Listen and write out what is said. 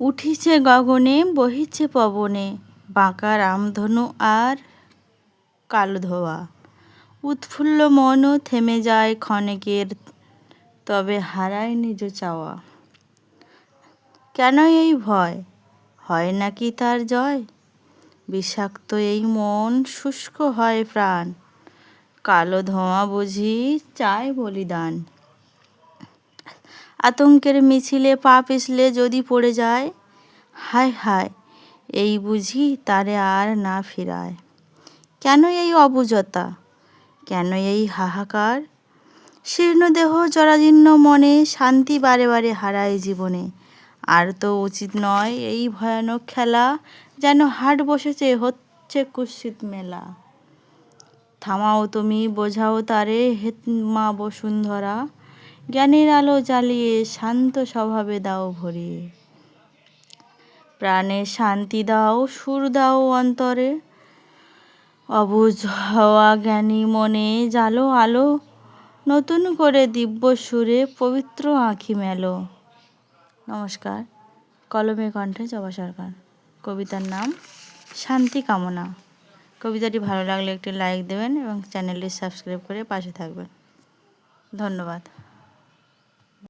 উঠিছে গগনে, বহিছে পবনে, বাঁকা রামধনু আর কালো ধোয়া। উৎফুল্ল মনও থেমে যায় ক্ষণেকের, তবে হারায় নিজ চাওয়া। কেন এই ভয়? হয় নাকি তার জয়? বিষাক্ত এই মন শুষ্ক হয় প্রাণ। কালো ধোঁয়া বুঝি চায় বলিদান। আতঙ্কের মিছিলে পা পিছলে যদি পড়ে যায়, হায় হায়, এই বুঝি তারে আর না ফিরায়। কেন এই অবুজতা? কেন এই হাহাকার? শীর্ণ দেহ জরাজীর্ণ মনে শান্তি বারে বারে হারায় জীবনে। আর তো উচিত নয় এই ভয়ানক খেলা যেন হাট বসেছে, হচ্ছে কুৎসিত মেলা। থামাও তুমি, বোঝাও তারে হে মা বসুন্ধরা। জ্ঞানের আলো জ্বালিয়ে শান্ত স্বভাবে দাও ভরিয়ে প্রাণে শান্তি দাও, সুর দাও অন্তরে। অবুঝ হওয়া জ্ঞানী মনে জালো আলো, নতুন করে দিব্য সুরে পবিত্র আঁখি মেলো। নমস্কার, কলমে কণ্ঠে জবা সরকার। কবিতার নাম, শান্তি কামনা। কবিতাটি ভালো লাগলে একটি লাইক দেবেন এবং চ্যানেলটি সাবস্ক্রাইব করে পাশে থাকবেন। ধন্যবাদ।